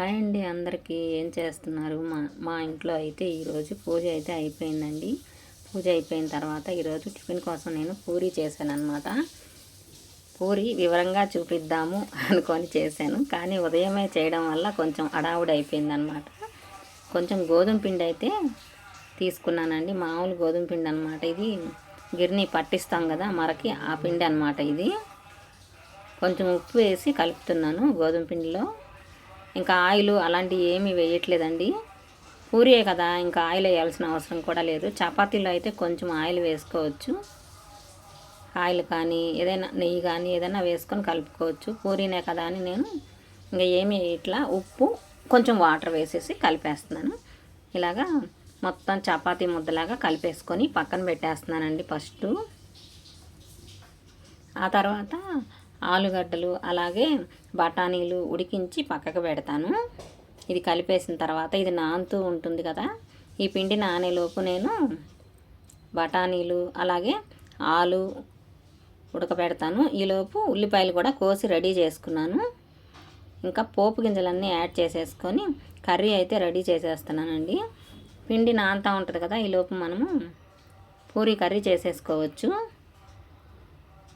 Hi అండి అందరికీ. ఏం చేస్తున్నారు? మా మా ఇంట్లో అయితే ఈరోజు పూజ అయితే అయిపోయిందండి. పూజ అయిపోయిన తర్వాత ఈరోజు టిఫిన్ కోసం నేను పూరి చేశాను అనమాట పూరి వివరంగా చూపిద్దాము అనుకొని చేశాను. కానీ ఉదయమే చేయడం వల్ల కొంచెం అడావుడి అయిపోయిందనమాట కొంచెం గోధుమ పిండి అయితే తీసుకున్నానండి. మామూలు గోధుమ పిండి అనమాట ఇది. గిర్ని పట్టిస్తాం కదా మరకి ఆ పిండి అనమాట ఇది. కొంచెం ఉప్పు వేసి కలుపుతున్నాను గోధుమ పిండిలో. ఇంకా ఆయిల్ అలాంటివి ఏమీ వేయట్లేదండి. పూరియే కదా ఇంకా ఆయిల్ వేయాల్సిన అవసరం కూడా లేదు. చపాతీలో అయితే కొంచెం ఆయిల్ వేసుకోవచ్చు. ఆయిల్ కానీ ఏదైనా నెయ్యి కానీ ఏదైనా వేసుకొని కలుపుకోవచ్చు. పూరీనే కదా అని నేను ఇంకా ఏమి ఇట్లా ఉప్పు కొంచెం వాటర్ వేసేసి కలిపేస్తున్నాను. ఇలాగా మొత్తం చపాతీ ముద్దలాగా కలిపేసుకొని పక్కన పెట్టేస్తున్నానండి ఫస్ట్. ఆ తర్వాత ఆలుగడ్డలు అలాగే బఠానీలు ఉడికించి పక్కకు పెడతాను. ఇది కలిపేసిన తర్వాత ఇది నానుతూ ఉంటుంది కదా ఈ పిండి నానేలోపు నేను బఠానీలు అలాగే ఆలు ఉడకబెడతాను. ఈలోపు ఉల్లిపాయలు కూడా కోసి రెడీ చేసుకున్నాను. ఇంకా పోపు గింజలన్నీ యాడ్ చేసేసుకొని కర్రీ అయితే రెడీ చేసేస్తున్నానండి. పిండి నానుతూ ఉంటుంది కదా ఈలోపు మనము పూరీ కర్రీ చేసేసుకోవచ్చు.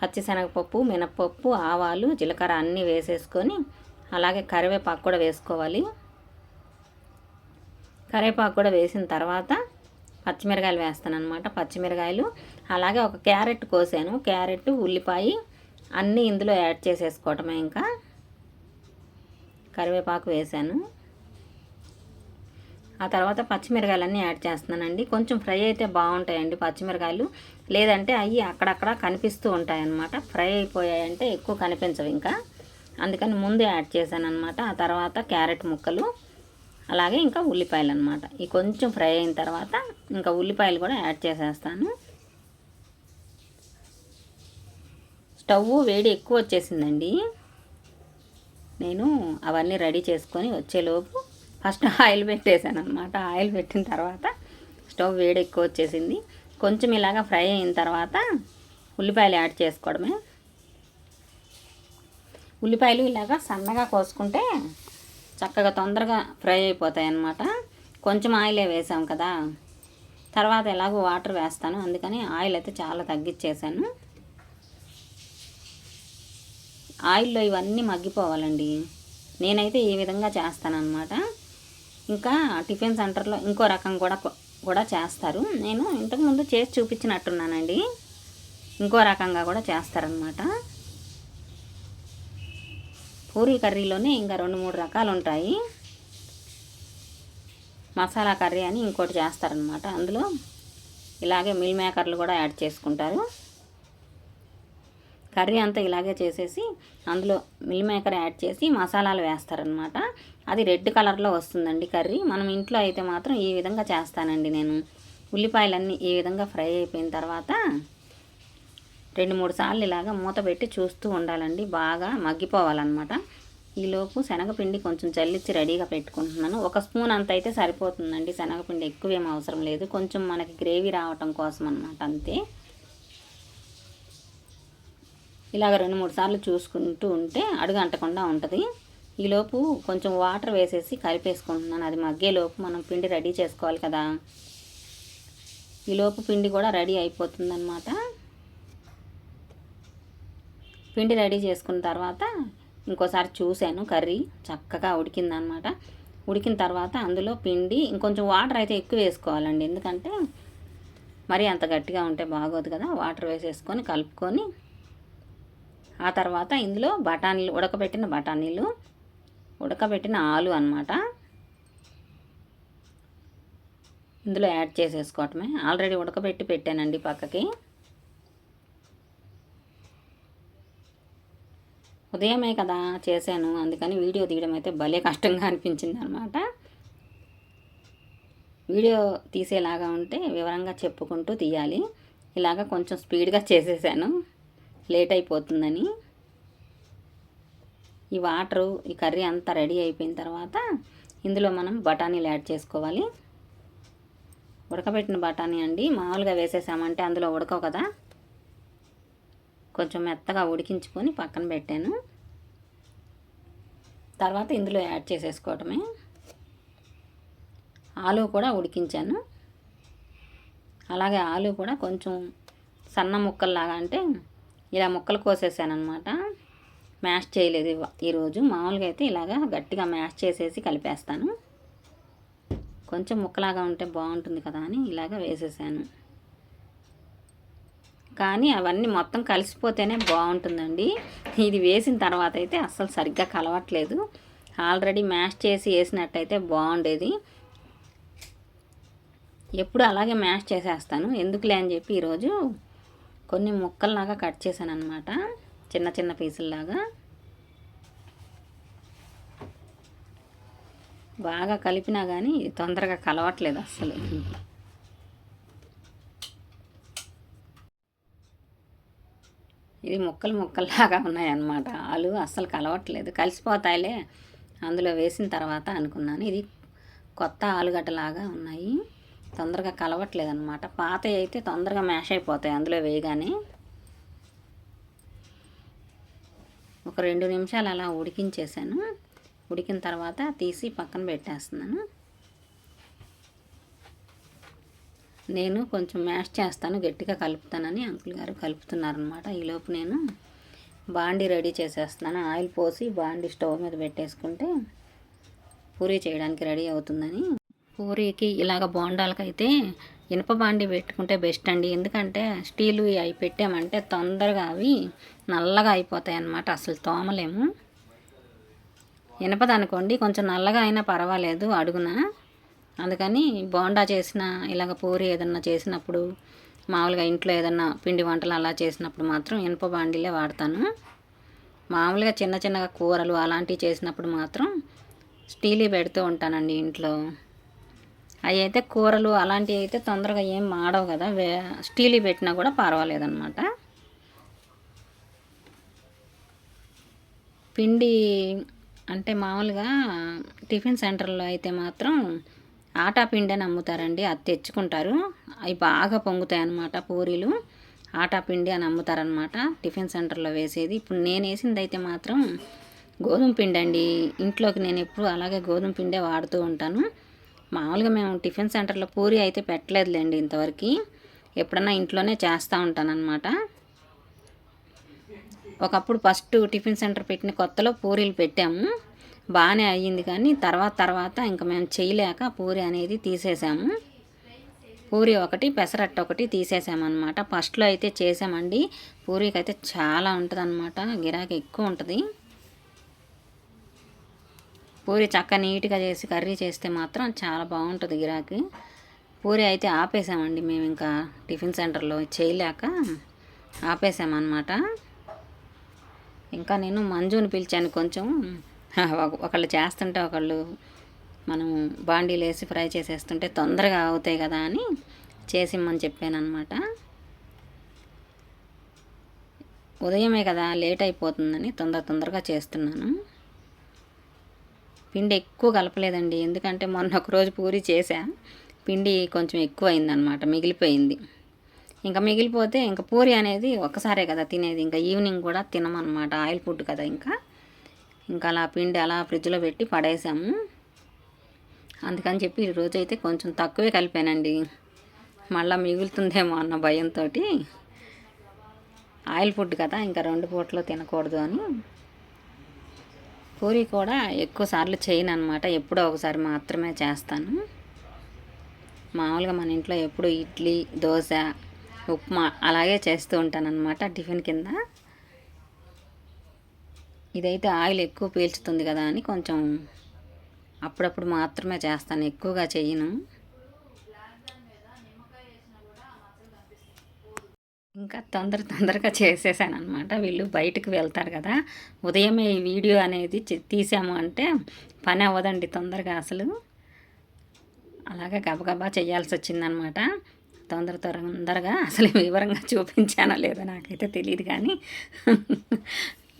పచ్చిశనగపప్పు మినప్పప్పు ఆవాలు జీలకర్ర అన్నీ వేసేసుకొని అలాగే కరివేపాకు కూడా వేసుకోవాలి. కరివేపాకు కూడా వేసిన తర్వాత పచ్చిమిరకాయలు వేస్తాను అనమాట పచ్చిమిరకాయలు. అలాగే ఒక క్యారెట్ కోసాను క్యారెట్ ఉల్లిపాయ అన్నీ ఇందులో యాడ్ చేసేసుకోవటమే ఇంకా. కరివేపాకు వేసాను. ఆ తర్వాత పచ్చిమిరకాయలన్నీ యాడ్ చేస్తున్నానండి. కొంచెం ఫ్రై అయితే బాగుంటాయండి పచ్చిమిరకాయలు. లేదంటే అవి అక్కడక్కడ కనిపిస్తూ ఉంటాయన్నమాట. ఫ్రై అయిపోయాయంటే ఎక్కువ కనిపించవు ఇంకా. అందుకని ముందే యాడ్ చేశాను అనమాట ఆ తర్వాత క్యారెట్ ముక్కలు అలాగే ఇంకా ఉల్లిపాయలు అనమాట ఈ కొంచెం ఫ్రై అయిన తర్వాత ఇంకా ఉల్లిపాయలు కూడా యాడ్ చేసేస్తాను. స్టవ్ వేడి ఎక్కువ వచ్చేసిందండి. నేను అవన్నీ రెడీ చేసుకొని వచ్చేలోపు ఫస్ట్ ఆయిల్ పెట్టేశాను అనమాట ఆయిల్ పెట్టిన తర్వాత స్టవ్ వేడి ఎక్కువ వచ్చేసింది. కొంచెం ఇలాగా ఫ్రై అయిన తర్వాత ఉల్లిపాయలు యాడ్ చేసుకోవడమే. ఉల్లిపాయలు ఇలాగా సన్నగా కోసుకుంటే చక్కగా తొందరగా ఫ్రై అయిపోతాయి అన్నమాట. కొంచెం ఆయిలే వేసాం కదా. తర్వాత ఎలాగో వాటర్ వేస్తాను. అందుకని ఆయిల్ అయితే చాలా తగ్గించేసాను. ఆయిల్లో ఇవన్నీ మగ్గిపోవాలండి. నేనైతే ఈ విధంగా చేస్తానన్నమాట. ఇంకా టిఫిన్ సెంటర్లో ఇంకో రకం కూడా కూడా చేస్తారు. నేను ఇంతకుముందు చేసి చూపించినట్టున్నానండి. ఇంకో రకంగా కూడా చేస్తారనమాట పూరీ కర్రీలోనే ఇంకా రెండు మూడు రకాలు ఉంటాయి మసాలా కర్రీ అని ఇంకోటి చేస్తారనమాట అందులో ఇలాగే మిల్ మేకర్లు కూడా యాడ్ చేసుకుంటారు. కర్రీ అంతా ఇలాగే చేసేసి అందులో మిల్ మేకర్ యాడ్ చేసి మసాలాలు వేస్తారనమాట అది రెడ్ కలర్లో వస్తుందండి కర్రీ. మనం ఇంట్లో అయితే మాత్రం ఈ విధంగా చేస్తానండి నేను. ఉల్లిపాయలన్నీ ఈ విధంగా ఫ్రై అయిపోయిన తర్వాత రెండు మూడు సార్లు ఇలాగా మూత పెట్టి చూస్తూ ఉండాలండి. బాగా మగ్గిపోవాలన్నమాట. ఈలోపు శనగపిండి కొంచెం చల్లిచ్చి రెడీగా పెట్టుకుంటున్నాను. ఒక స్పూన్ అంత అయితే సరిపోతుందండి. శనగపిండి ఎక్కువేం అవసరం లేదు. కొంచెం మనకి గ్రేవీ రావటం కోసం అనమాట అంతే. ఇలాగ రెండు మూడు సార్లు చూసుకుంటూ ఉంటే అడుగు అంటకుండా ఉంటుంది. ఈలోపు కొంచెం వాటర్ వేసేసి కలిపేసుకుంటున్నాను. అది మగ్గేలోపు మనం పిండి రెడీ చేసుకోవాలి కదా. ఈలోపు పిండి కూడా రెడీ అయిపోతుందన్నమాట. పిండి రెడీ చేసుకున్న తర్వాత ఇంకోసారి చూశాను కర్రీ చక్కగా ఉడికిందనమాట ఉడికిన తర్వాత అందులో పిండి ఇంకొంచెం వాటర్ అయితే ఎక్కువ వేసుకోవాలండి. ఎందుకంటే మరి అంత గట్టిగా ఉంటే బాగోదు కదా. వాటర్ వేసేసుకొని కలుపుకొని ఆ తర్వాత ఇందులో బఠానీలు ఉడకబెట్టిన బఠానీలు ఉడకబెట్టిన ఆలు అనమాట ఇందులో యాడ్ చేసేసుకోవటమే. ఆల్రెడీ ఉడకబెట్టి పెట్టానండి పక్కకి. ఉదయమే కదా చేశాను అందుకని వీడియో తీయడం అయితే భలే కష్టంగా అనిపించింది అనమాట వీడియో తీసేలాగా ఉంటే వివరంగా చెప్పుకుంటూ తీయాలి. ఇలాగ కొంచెం స్పీడ్గా చేసేసాను. లేట్ అయిపోతుందని. ఈ వాటరు ఈ కర్రీ అంతా రెడీ అయిపోయిన తర్వాత ఇందులో మనం బఠానీలు యాడ్ చేసుకోవాలి. ఉడకబెట్టిన బఠానీ అండి మామూలుగా వేసేసామంటే అందులో ఉడకవు కదా. కొంచెం మెత్తగా ఉడికించుకొని పక్కన పెట్టాను. తర్వాత ఇందులో యాడ్ చేసేసుకోవటమే. ఆలు కూడా ఉడికించాను. అలాగే ఆలు కూడా కొంచెం సన్న ముక్కల్లాగా అంటే ఇలా ముక్కలు కోసేసాను అనమాట మ్యాష్ చేయలేదు ఈరోజు మామూలుగా అయితే ఇలాగా గట్టిగా మ్యాష్ చేసేసి కలిపేస్తాను. కొంచెం ముక్కలాగా ఉంటే బాగుంటుంది కదా అని ఇలాగ వేసేసాను. కానీ అవన్నీ మొత్తం కలిసిపోతేనే బాగుంటుందండి. ఇది వేసిన తర్వాత అయితే అస్సలు సరిగ్గా కలవట్లేదు. ఆల్రెడీ మ్యాష్ చేసి వేసినట్టయితే బాగుండేది. ఎప్పుడు అలాగే మ్యాష్ చేసేస్తాను. ఎందుకులే అని చెప్పి ఈరోజు కొన్ని ముక్కల్లాగా కట్ చేశాను అనమాట చిన్న చిన్న పీసుల్లాగా. బాగా కలిపినా కానీ తొందరగా కలవట్లేదు అస్సలు. ఇది ముక్కలు ముక్కల్లాగా ఉన్నాయన్నమాట. ఆలు అస్సలు కలవట్లేదు. కలిసిపోతాయిలే. అందులో వేసిన తర్వాత అనుకున్నాను. ఇది కొత్త ఆలుగడ్డలాగా ఉన్నాయి. తొందరగా కలవట్లేదు అనమాట పాత అయితే తొందరగా మ్యాష్ అయిపోతాయి అందులో వేయగానే. ఒక రెండు నిమిషాలు అలా ఉడికించేసాను. ఉడికిన తర్వాత తీసి పక్కన పెట్టేస్తున్నాను. నేను కొంచెం మ్యాష్ చేస్తాను గట్టిగా కలుపుతానని అంకుల్ గారు కలుపుతున్నారనమాట ఈలోపు నేను బాండి రెడీ చేసేస్తున్నాను. ఆయిల్ పోసి బాండి స్టవ్ మీద పెట్టేసుకుంటే పూరీ చేయడానికి రెడీ అవుతుందని. పూరీకి ఇలాగ బోండాలకైతే ఇనుప బాండి పెట్టుకుంటే బెస్ట్ అండి. ఎందుకంటే స్టీలు అవి పెట్టామంటే తొందరగా అవి నల్లగా అయిపోతాయి అన్నమాట అసలు తోమలేము. ఇనపదనుకోండి కొంచెం నల్లగా అయినా పర్వాలేదు అడుగున. అందుకని బోండా చేసిన ఇలాగ పూరి ఏదన్నా చేసినప్పుడు మామూలుగా ఇంట్లో ఏదన్నా పిండి వంటలు అలా చేసినప్పుడు మాత్రం ఇనుప బాండీలే వాడతాను. మామూలుగా చిన్న చిన్నగా కూరలు అలాంటివి చేసినప్పుడు మాత్రం స్టీలీ పెడుతూ ఉంటానండి ఇంట్లో. అవి అయితే కూరలు అలాంటివి అయితే తొందరగా ఏం మాడవు కదా వే స్టీలీ పెట్టినా కూడా పర్వాలేదన్నమాట. పిండి అంటే మామూలుగా టిఫిన్ సెంటర్లో అయితే మాత్రం ఆటా పిండి అని అమ్ముతారండి. అది తెచ్చుకుంటారు. అవి బాగా పొంగుతాయి అన్నమాట పూరీలు. ఆటా పిండి అని అమ్ముతారనమాట టిఫిన్ సెంటర్లో వేసేది. ఇప్పుడు నేను వేసింది అయితే మాత్రం గోధుమ పిండి అండి. ఇంట్లోకి నేను ఎప్పుడు అలాగే గోధుమ పిండే వాడుతూ ఉంటాను. మామూలుగా మేము టిఫిన్ సెంటర్లో పూరి అయితే పెట్టలేదులేండి ఇంతవరకు. ఎప్పుడన్నా ఇంట్లోనే చేస్తూ ఉంటానన్నమాట. ఒకప్పుడు ఫస్ట్ టిఫిన్ సెంటర్ పెట్టిన కొత్తలో పూరీలు పెట్టాము. బాగానే అయ్యింది కానీ తర్వాత తర్వాత ఇంకా మేము చేయలేక పూరి అనేది తీసేసాము. పూరి ఒకటి పెసరట్టు ఒకటి తీసేసామన్నమాట. ఫస్ట్లో అయితే చేసామండి. పూరీకి అయితే చాలా ఉంటుంది అనమాట గిరాకీ ఎక్కువ ఉంటుంది. పూరి చక్క నీట్గా చేసి కర్రీ చేస్తే మాత్రం చాలా బాగుంటుంది గిరాకీ. పూరి అయితే ఆపేసామండి మేము ఇంకా టిఫిన్ సెంటర్లో. చేయలేక ఆపేసామన్నమాట. ఇంకా నేను మంజుని పిలిచాను కొంచెం. ఒకళ్ళు చేస్తుంటే ఒకళ్ళు మనం బాండీలు వేసి ఫ్రై చేసేస్తుంటే తొందరగా అవుతాయి కదా అని చేసిమ్మని చెప్పాను అనమాట ఉదయమే కదా లేట్ అయిపోతుందని తొందర తొందరగా చేస్తున్నాను. పిండి ఎక్కువ కలపలేదండి. ఎందుకంటే మొన్న ఒక రోజు పూరి చేశా. పిండి కొంచెం ఎక్కువ అయిందనమాట మిగిలిపోయింది. ఇంకా మిగిలిపోతే ఇంకా పూరి అనేది ఒక్కసారే కదా తినేది. ఇంకా ఈవినింగ్ కూడా తినమన్నమాట. ఆయిల్ ఫుడ్ కదా ఇంకా. ఇంకా అలా పిండి అలా ఫ్రిడ్జ్లో పెట్టి పడేసాము. అందుకని చెప్పి ఈరోజు అయితే కొంచెం తక్కువే కలిపానండి. మళ్ళీ మిగులుతుందేమో అన్న భయంతో ఆయిల్ ఫుడ్ కదా ఇంకా రెండు పూటలు తినకూడదు అని. పూరి కూడా ఎక్కువ సార్లు చేయను అనమాట ఎప్పుడో ఒకసారి మాత్రమే చేస్తాను. మామూలుగా మన ఇంట్లో ఎప్పుడు ఇడ్లీ దోశ ఉప్మా అలాగే చేస్తూ ఉంటాను అనమాట టిఫిన్ కింద. ఇదైతే ఆయిల్ ఎక్కువ పీల్చుతుంది కదా అని కొంచెం అప్పుడప్పుడు మాత్రమే చేస్తాను ఎక్కువగా చెయ్యను ఇంకా తొందర తొందరగా చేసేసాను అనమాట వీళ్ళు బయటకు వెళ్తారు కదా. ఉదయమే ఈ వీడియో అనేది తీసాము అంటే పని అవ్వదండి తొందరగా అసలు. అలాగే గబగబా చేయాల్సి వచ్చిందనమాట తొందర తొందరగా అసలు వివరంగా చూపించానో లేదో నాకైతే తెలియదు కానీ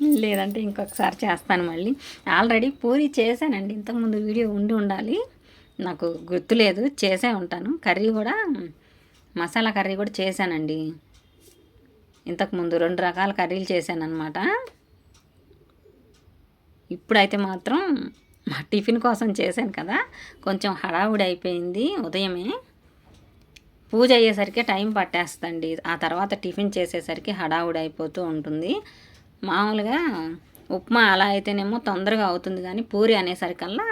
లేదంటే ఇంకొకసారి చేస్తాను మళ్ళీ. ఆల్రెడీ పూరి చేశానండి. ఇంతకుముందు వీడియో ఉండి ఉండాలి. నాకు గుర్తులేదు చేసే ఉంటాను. కర్రీ కూడా మసాలా కర్రీ కూడా చేశానండి. ఇంతకుముందు రెండు రకాల కర్రీలు చేశాను అనమాట ఇప్పుడైతే మాత్రం మా టిఫిన్ కోసం చేశాను కదా. కొంచెం హడావుడి అయిపోయింది. ఉదయమే పూజ అయ్యేసరికి టైం పట్టేస్తండి. ఆ తర్వాత టిఫిన్ చేసేసరికి హడావుడి అయిపోతూ ఉంటుంది. మామూలుగా ఉప్మా అలా అయితేనేమో తొందరగా అవుతుంది కానీ పూరి అనేసరికల్లా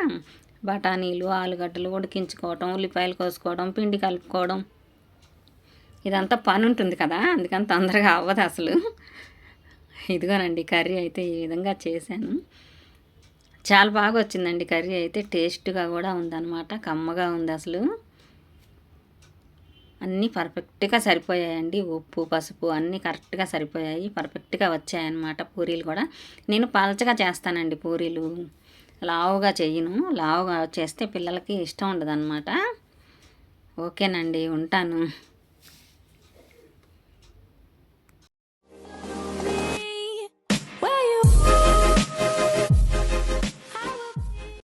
బఠానీలు ఆలుగడ్డలు ఉడికించుకోవటం ఉల్లిపాయలు కోసుకోవడం పిండి కలుపుకోవడం. ఇదంతా పని ఉంటుంది కదా అందుకని తొందరగా అవ్వదు అసలు. ఇదిగోనండి కర్రీ అయితే ఈ విధంగా చేశాను. చాలా బాగా వచ్చిందండి కర్రీ అయితే టేస్ట్గా కూడా ఉందన్నమాట కమ్మగా ఉంది అసలు. అన్నీ పర్ఫెక్ట్గా సరిపోయాయండి. ఉప్పు పసుపు అన్నీ కరెక్ట్గా సరిపోయాయి. పర్ఫెక్ట్గా వచ్చాయన్నమాట పూరీలు కూడా. నేను పలచగా చేస్తానండి పూరీలు. లావుగా చేయను లావుగా చేస్తే పిల్లలకి ఇష్టం ఉండదన్నమాట. ఓకేనండి ఉంటాను.